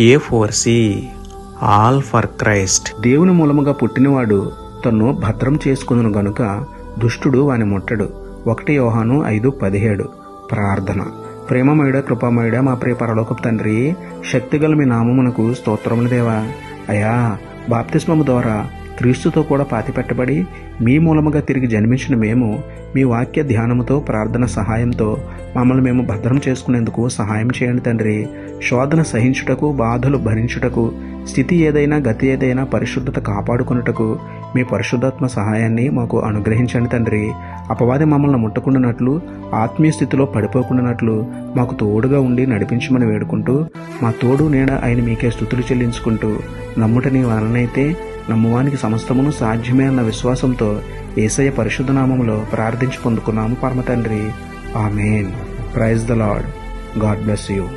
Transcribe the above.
A four C all for Christ దేవుని మూలముగా పుట్టినవాడు తన్ను భద్రం చేసుకును గనుక దుష్టుడు వాని ముట్టడు. ఒకటి యోహాను ఐదు పదిహేడు. ప్రార్థన. ప్రేమమయుడ కృపామయుడ మా ప్రియ పరలోకపు తండ్రి శక్తిగల మీ నామమునకు స్తోత్రములు దేవా. అయా బాప్తిస్మము ద్వారా క్రీస్తుతో కూడా పాతిపెట్టబడి మీ మూలముగా తిరిగి జన్మించిన మేము మీ వాక్య ధ్యానముతో ప్రార్థన సహాయంతో మమ్మల్ని మేము భద్రం చేసుకునేందుకు సహాయం చేయండి తండ్రి. శోధన సహించుటకు బాధలు భరించుటకు స్థితి ఏదైనా గతి ఏదైనా పరిశుద్ధత కాపాడుకున్నటకు మీ పరిశుద్ధాత్మ సహాయాన్ని మాకు అనుగ్రహించండి తండ్రి. అపవాది మమ్మల్ని ముట్టకుండానట్లు ఆత్మీయ స్థితిలో పడిపోకుండానట్లు మాకు తోడుగా ఉండి నడిపించమని వేడుకుంటూ మా తోడు నీడ ఆయన మీకే స్థుతులు చెల్లించుకుంటూ నమ్ముట నీ వలనైతే నమ్మువానికి సమస్తమును సాధ్యమే అన్న విశ్వాసంతో ఏసయ్య పరిశుద్ధనామంలో ప్రార్థించి పొందుకున్నాము పరమతండ్రి. Amen. Praise the lord God bless you.